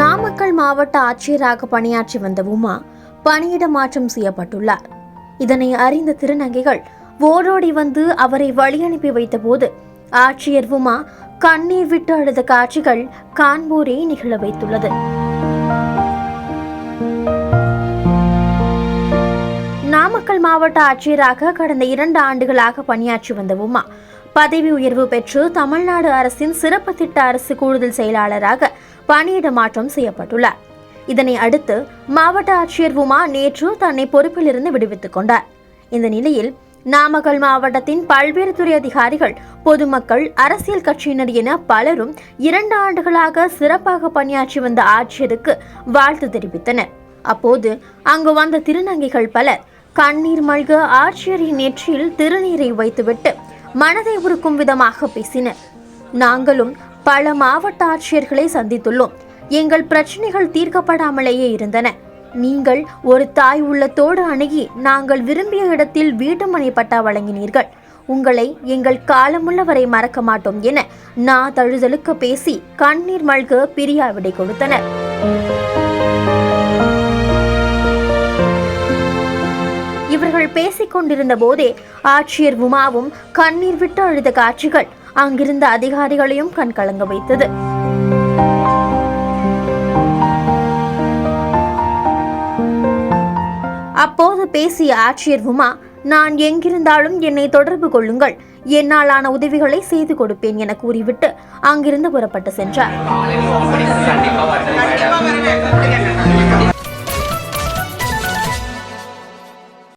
நாமக்கல் மாவட்ட ஆட்சியராக பணியாற்றி வந்த உமா பணியிட மாற்றம் செய்யப்பட்டுள்ளார். இதனை அறிந்த திருநங்கைகள் ஓடோடி வந்து அவரை வழியனுப்பி வைத்தபோது ஆட்சியர் உமா கண்ணீர் விட்டு அழுத காட்சிகள் காண்போரை நிகழ வைத்துள்ளது. நாமக்கல் மாவட்ட ஆட்சியராக கடந்த இரண்டு ஆண்டுகளாக பணியாற்றி வந்த உமா பதவி உயர்வு பெற்று தமிழ்நாடு அரசின் சிறப்பு திட்ட அரசு கூடுதல் செயலாளராக பணியிட மாற்றம் செய்யப்பட்டுள்ளார். இதனை அடுத்து மாவட்ட ஆட்சியர் உமா நேற்று தன்னை பொறுப்பிலிருந்து விடுவித்துக் கொண்டார். இந்த நிலையில் நாமக்கல் மாவட்டத்தின் பல்வேறு துறை அதிகாரிகள் பொதுமக்கள் அரசியல் கட்சியினர் என பலரும் இரண்டு ஆண்டுகளாக சிறப்பாக பணியாற்றி வந்த ஆட்சியருக்கு வாழ்த்து தெரிவித்தனர். அப்போது அங்கு வந்த திருநங்கைகள் பலர் கண்ணீர் மல்க ஆட்சியரின் நெற்றியில் திருநீரை வைத்துவிட்டு மனதை உருக்கும் விதமாக பேசினர் நாங்களும் பல மாவட்ட ஆட்சியர்களை சந்தித்துள்ளோம். எங்கள் பிரச்சனைகள் தீர்க்கப்படாமலேயே இருந்தன. நீங்கள் ஒரு தாய் உள்ளத்தோடு அணுகி நாங்கள் விரும்பிய இடத்தில் வீட்டுமனை பட்டா வழங்கினீர்கள். உங்களை எங்கள் காலமுள்ளவரை மறக்க மாட்டோம் என நா தழுதலுக்க பேசி கண்ணீர் மல்க பிரியா விடை கொடுத்தனர். இவர்கள் பேசிக் கொண்டிருந்த போதே ஆட்சியர் உமாவும் கண்ணீர் விட்டு அழுத காட்சிகள் அங்கிருந்த அதிகாரிகளையும் கண்கலங்க வைத்தது. அப்போது பேசிய ஆட்சியர் உமா நான் எங்கிருந்தாலும் என்னை தொடர்பு கொள்ளுங்கள். என்னாலான உதவிகளை செய்து கொடுப்பேன் என கூறிவிட்டு அங்கிருந்து புறப்பட்டு சென்றார்.